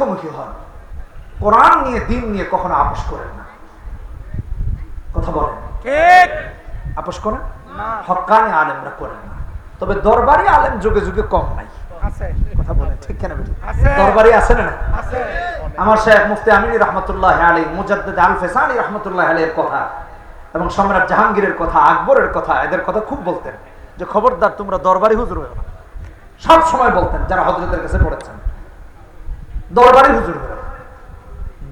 মুখোমুখি হন কোরআন নিয়ে দিন নিয়ে কখনো আপোষ করেন না। কথা বলেন। আপোষ করেন? হকানি আলেমরা করেন না। তবে দরবারি আলেম যুগে যুগে কম নাই। কথা বলেন ঠিক কেন দরবারি আছে না না? আমার শেখ মুফতি আমিনী রহমতুল্লাহ আলী মুজাদ্দিদ আল ফেসানি রহমতুল্লাহ আলীর কথা এবং সম্রাট জাহাঙ্গীরের কথা আকবরের কথা এদের কথা খুব বলতেন। যে খবরদার তোমরা দরবারি হুজুর হয়েও না। সব সময় বলতেন যারা হজরতের কাছে পড়েছেন। দরবারি হুজুর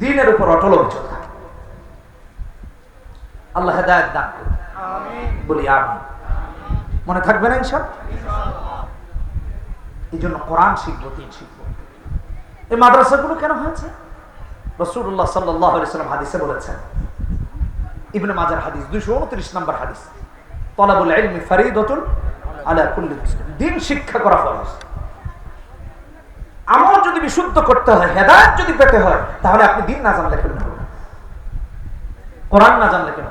দিনের উপর অটল অভিযোগ থাকে। আল্লাহ হেদায়ত দান করুন। বলি আমি মনে থাকবে না ইনশাল এই জন্য কোরআন শিখব দিন শিখব। এই মাদ্রাসাগুলো কেন হয়েছে? রসুল্লাহ সাল্লাম হাদিসে বলেছেন ইবনে মাজার হাদিস দুইশো উনত্রিশ নম্বর হাদিস তলাবুল ইলমি ফারিদতুল আলা কুল্লি মুসলিম। দিন শিক্ষা করা ফরজ। যদি বিশুদ্ধ করতে হয়, হেদায়ত যদি পেতে হয়, তাহলে আপনি দিন না জানলে কেন হবে? কোরআন না জানলে কেন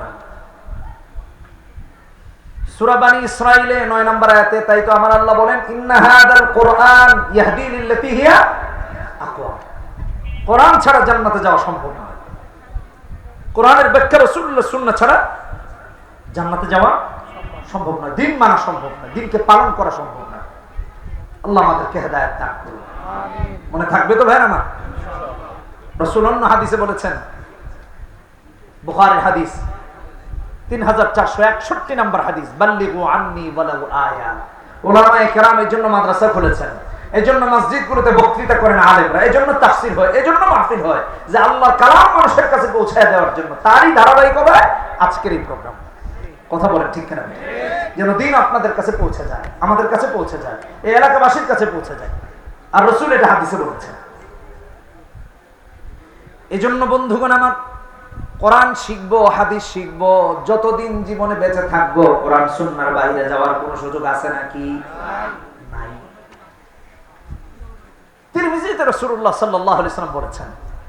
সুরাবানি ইসরাইলে নয় নম্বর আয়াতে, তাই তো আমার আল্লাহ বলেন, ইন্না হাদাল কোরআন হিয়া আকওয়াম কোরআন ছাড়া জান্নাতে যাওয়া সম্ভব নয় কোরআনের ব্যাখ্যা রাসূলুল্লাহ সুন্নাহ ছাড়া জান্নাতে যাওয়া সম্ভব নয় দিন মানা সম্ভব নয় দিনকে পালন করা সম্ভব নয় আল্লাহ আমাদেরকে হেদায়েত দান করুন। মনে থাকবে তো ভাই আমার? হাদিসে বলেছেন হাদিস, তিন হাজার চারশো একষট্টি হাদিস, বাল্লিগু আন্নি ওয়ালাউ আয়া। এই জন্য মাদ্রাসা খুলেছেন। এই জন্য মসজিদগুলোতে বক্তৃতা করেন আলেমরা। এই জন্য তাফসির হয় এই জন্য মাহফিল হয়। যে কালাম মানুষের কাছে পৌঁছায় দেওয়ার জন্য। তারই ধারাবাহিকতায় আজকের এই প্রোগ্রাম। কথা বলেন ঠিক কেন? যেন দিন আপনাদের কাছে পৌঁছে যায়, আমাদের কাছে পৌঁছে যায়, এই এলাকাবাসীর কাছে পৌঁছে যায়। আর রসুল এটা হাদিসে বলেছেন। এই জন্য বন্ধুগণ আমার, কোরআন শিখব, হাদিস শিখব, যতদিন জীবনে বেঁচে থাকব, কোরআন সুন্নার বাইরে যাওয়ার কোন সুযোগ আছে নাকি? নাই। তিরমিজিতে রাসূলুল্লাহ সাল্লাল্লাহু আলাইহি সাল্লাম বলেছেন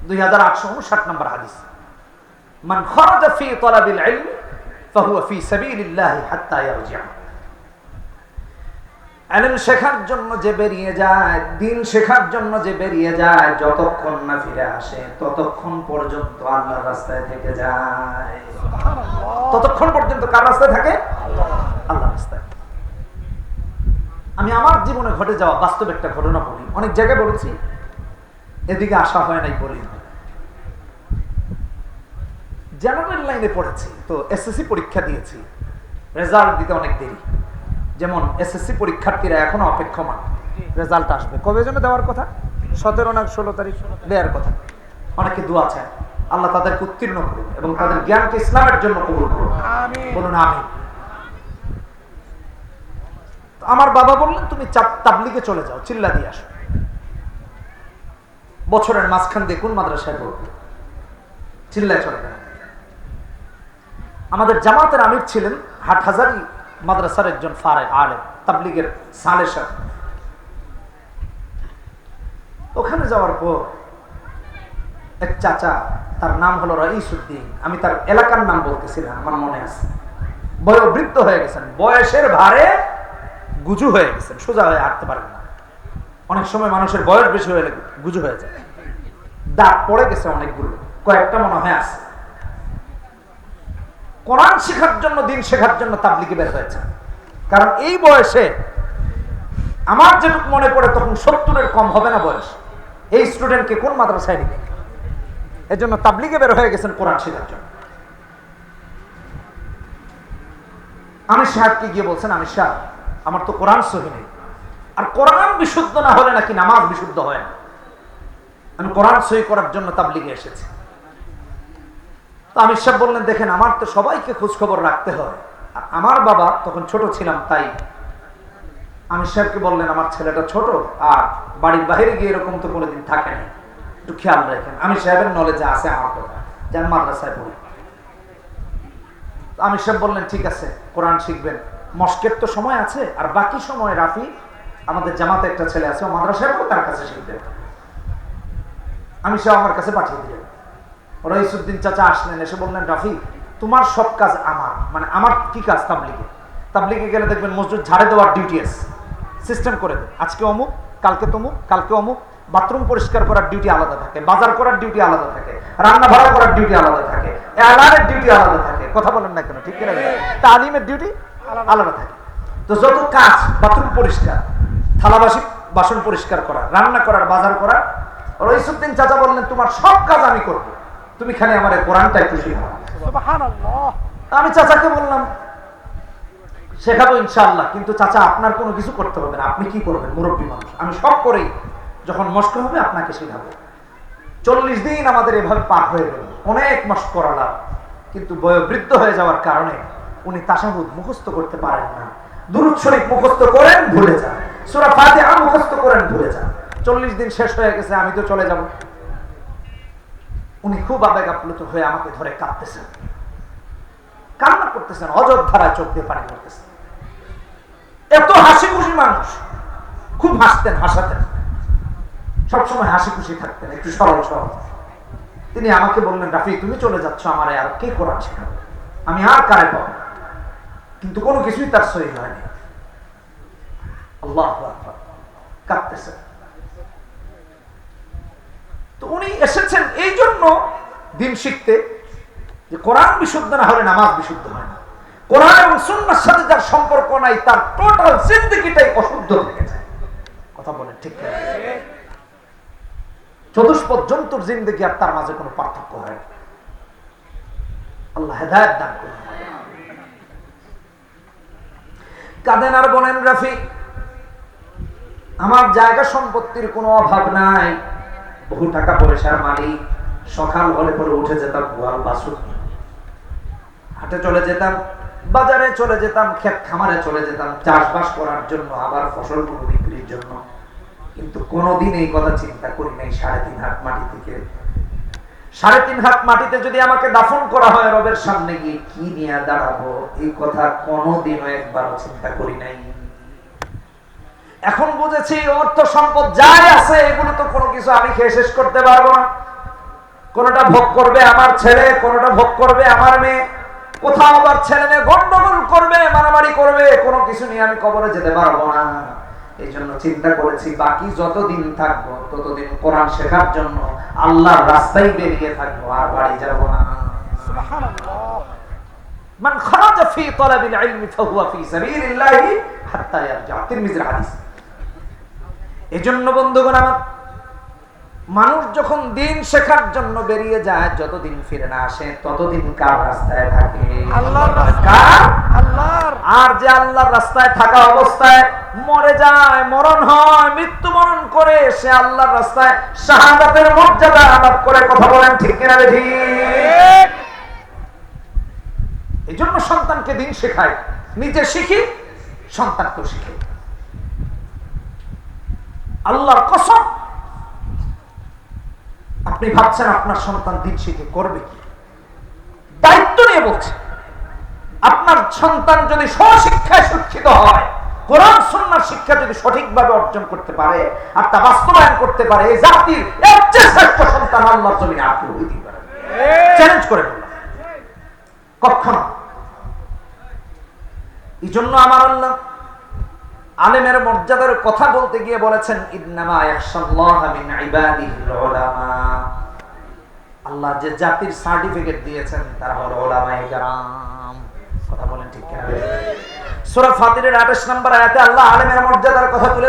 2859 নম্বর হাদিস, মান ফাহুয়া ফি সাবিলিল্লাহ হাত্তা ইয়ারজি'a আলেম শেখার জন্য যে বেরিয়ে যায় দিন শেখার জন্য যে বেরিয়ে যায় যতক্ষণ না ফিরে আসে ততক্ষণ পর্যন্ত আল্লাহর রাস্তায় থেকে যায়। ততক্ষণ পর্যন্ত কার রাস্তায় থাকে? আল্লাহর রাস্তায়। আমি আমার জীবনে ঘটে যাওয়া বাস্তব একটা ঘটনা বলি। অনেক জায়গায় বলেছি এদিকে আসা হয় নাই বলি না। জেনারেল লাইনে পড়েছি তো এসএসসি পরীক্ষা দিয়েছি। রেজাল্ট দিতে অনেক দেরি। যেমন এসএসসি পরীক্ষার্থীরা এখনও অপেক্ষমান। রেজাল্ট আসবে। কবে জন্য দেওয়ার কথা? সতেরো না ষোলো তারিখ। দেওয়ার কথা। অনেকে দোয়া চায়। আল্লাহ তাদেরকে উত্তীর্ণ করুন এবং তাদের জ্ঞানকে ইসলামের জন্য কবুল করুন বলুন আমি আমার বাবা বললেন তুমি চাপ- তাবলিগে চলে যাও চিল্লা দিয়ে আসো। বছরের মাঝখান দিয়ে কোন মাদ্রাসায় পড়বে? চিল্লায় চলে গেল। আমাদের জামাতের আমির ছিলেন হাটহাজারি মাদ্রাসার একজন ফারে আলেম, তাবলিগের সাথে ওখানে যাওয়ার পর এক চাচা, তার নাম হলো রইসুদ্দিন, আমি তার এলাকার নাম বলতেছি না আমার মনে আছে। বয়োবৃদ্ধ হয়ে গেছেন, বয়সের ভারে গুজু হয়ে গেছেন, সোজা হয়ে হাঁটতে পারেন না। অনেক সময় মানুষের বয়স বেশি হয়ে গুজু হয়ে যায়। দাঁত পড়ে গেছে অনেকগুলো, কয়েকটা মনে হয় আছে। কোরআন শেখার জন্য, দিন শেখার জন্য তাবলিগে বের হয়েছে। কারণ এই বয়সে আমার যেটুকু মনে পড়ে, তখন সত্তরের কম হবে না বয়স। এই স্টুডেন্টকে কোন মাদ্রাসায় নিবে? এর জন্য তাবলিগে বের হয়ে গেছেন কোরআন শেখার জন্য। আমি সাহেবকে গিয়ে বলছেন আমি সাহেব, আমার তো কোরআন সহি নেই। আর কোরআন বিশুদ্ধ না হলে নাকি নামাজ বিশুদ্ধ হয় না? আমি কোরআন সহি করার জন্য তাবলিগে এসেছি। তো আমি সাহেব বললেন, দেখেন, আমার তো সবাইকে খোঁজ খবর রাখতে হয়। আমার বাবা, তখন ছোট ছিলাম, তাই আমি সাহেবকে বললেন, আমার ছেলেটা ছোট, আর বাড়ির বাইরে গিয়ে এরকম তো কোনোদিন থাকে না একটু খেয়াল রাখেন আমি সাহেবের নলেজে আছে আমার কথা। যে আমি মাদ্রাসায় পড়ি। তো আমি সাহেব বললেন, ঠিক আছে, কোরআন শিখবেন। মস্কের তো সময় আছে, আর বাকি সময় রাফি, আমাদের জামাতে একটা ছেলে আছে, ও মাদ্রাসায় তার কাছে শিখবেন। আমি সে আমার কাছে পাঠিয়ে দিলেন। রইসুদ্দিন চাচা আসলেন, এসে বললেন, রাফি, তোমার সব কাজ আমার। মানে আমার কি কাজ? তাবলিগে। তাবলিগে গেলে দেখবেন মসজিদ ঝাড়ে দেওয়ার ডিউটি আছে। সিস্টেম করে দেয়। আজকে অমুক, কালকে তমুক, কালকে অমুক। বাথরুম পরিষ্কার করার ডিউটি আলাদা থাকে, বাজার করার ডিউটি আলাদা থাকে, রান্না ভাড়া করার ডিউটি আলাদা থাকে এলানের ডিউটি আলাদা থাকে। কথা বলেন না কেন, ঠিক কিনা তালিমের ডিউটি আলাদা থাকে। তো যত কাজ, বাথরুম পরিষ্কার, থালাবাসি, বাসন পরিষ্কার করা, রান্না করার, বাজার করা রইসুদ্দিন চাচা বললেন, তোমার সব কাজ আমি করব। তুমি খালি আমার কোরআনটা একটু শিখাও। আমি চাচাকে বললাম শেখাবো ইনশাআল্লাহ কিন্তু চাচা আপনার কোনো কিছু করতে হবে না আপনি কি করবেন মুরব্বী মানুষ? আমি সব করেই যখন মস্ক হবে আপনাকে শেখাবো। চল্লিশ দিন আমাদের এভাবে পার হয়ে গেল অনেক মস্ক করালাম কিন্তু বয়োবৃদ্ধ হয়ে যাওয়ার কারণে উনি তাসাহুদ মুখস্থ করতে পারেন না। দুরুদ শরীফ মুখস্থ করেন ভুলে যান। সুরা ফাতিহা মুখস্থ করেন ভুলে যান। চল্লিশ দিন শেষ হয়ে গেছে আমি তো চলে যাব। উনি খুব আবেগ আপ্লুত হয়ে আমাকে ধরে কাঁদতেছেন। কান্না করতেছেন, অযোধ্যারায় চোখ দিয়ে পানি করতেছেন এত হাসি খুশি মানুষ, খুব হাসতেন, হাসাতেন। সবসময় হাসি খুশি থাকতেন, একটু সরল সরল। তিনি আমাকে বললেন, রাফি, তুমি চলে যাচ্ছ আমার, আর কে কোরআন শেখাবে? আমি আর কারে পাবো। কিন্তু কোনো কিছুই তার সহি হয়নি। আল্লাহ আকবার। তো উনি এসেছেন এই জন্য দিন শিখতে যে কোরআন বিশুদ্ধ না হলে নামাজ বিশুদ্ধ হয় না। কোরআন এবং সুন্নার সাথে যার সম্পর্ক নাই, তার টোটাল জিন্দগিটাই অশুদ্ধ থেকে যায় কথা বলেন ঠিক চতুষ্পদ জন্তুর জিন্দগি আর তার মাঝে কোনো পার্থক্য হয়। আল্লাহ হেদায়ত দান করুন। কাঁদেন আর বলেন, রাফি, আমার জায়গা সম্পত্তির কোনো অভাব নাই। বহু টাকা পয়সার মালিক, সকাল হলে পরে উঠে যেতাম গোয়াল নিয়ে। হাটে চলে যেতাম, বাজারে চলে যেতাম, ক্ষেত খামারে চলে যেতাম, চাষবাস করার জন্য, আবার ফসলগুলো বিক্রির জন্য। কিন্তু কোনোদিন এই কথা চিন্তা করি নাই, সাড়ে তিন হাত মাটি থেকে। সাড়ে তিন হাত মাটিতে যদি আমাকে দাফন করা হয় রবের সামনে গিয়ে, কি নিয়ে দাঁড়াবো? এই কথা কোনোদিনও একবারও চিন্তা করি নাই। এখন বুঝেছি অর্থ সম্পদ যাই আছে এগুলো তো কোনো কিছু আমি খেয়ে শেষ করতে পারব না। কোনটা ভোগ করবে আমার ছেলে কোনটা ভোগ করবে আমার মেয়ে। কোথাও আবার ছেলে মেয়ে গন্ডগোল করবে মারামারি করবে কোনো কিছু নিয়ে আমি কবরে যেতে পারব না। এই জন্য চিন্তা করেছি বাকি যতদিন থাকব ততদিন কোরআন শেখার জন্য আল্লাহর রাস্তায় বেরিয়ে থাকব আর বাড়ি যাব না। মান খারাজা ফি তালাবিল ইলমি ফাহুয়া ফি সাবিলিল্লাহি হাত্তা ইয়ারজা তিরমিজির হাদিস। এজন্য বন্ধুগণ আমার মানুষ যখন দিন শেখার জন্য বেরিয়ে যায় যতদিন ফিরে না আসে ততদিন কার রাস্তায় থাকে? আল্লাহর। আল্লাহর। আর যে আল্লাহর রাস্তায় থাকা অবস্থায় মরে যায় মরণ হয় মৃত্যু মরণ করে সে আল্লাহর রাস্তায় শাহাদাতের মর্যাদা লাভ করে কথা বলেন ঠিক কিনা ঠিক। এই জন্য সন্তানকে দিন শেখায় নিজে শিখি সন্তানকেও শিখে। আল্লাহর কসম। আপনি ভাবছেন আপনার সন্তান দিন শিখে করবে কি? দায়িত্ব নিয়ে বলছে। আপনার সন্তান যদি স্বশিক্ষায় শিক্ষিত হয়, কোরআন সন্ন্যার শিক্ষা যদি সঠিকভাবে অর্জন করতে পারে, আর তা বাস্তবায়ন করতে পারে, এই জাতির শ্রেষ্ঠ সন্তান আল্লাহর জমিনে আপনি হইতে পারেন চ্যালেঞ্জ করে কখনো। এই জন্য আমার আল্লাহ আলেমের মর্যাদার কথা বলতে গিয়ে বলেছেন আল্লাহ যে জাতির সার্টিফিকেট দিয়েছেন, তারা হলো কথা বলেন ঠিক কিনা? সুরা ফাতিরের 28 নম্বর আয়াতে আল্লাহ আলেমের মর্যাদার কথা তুলে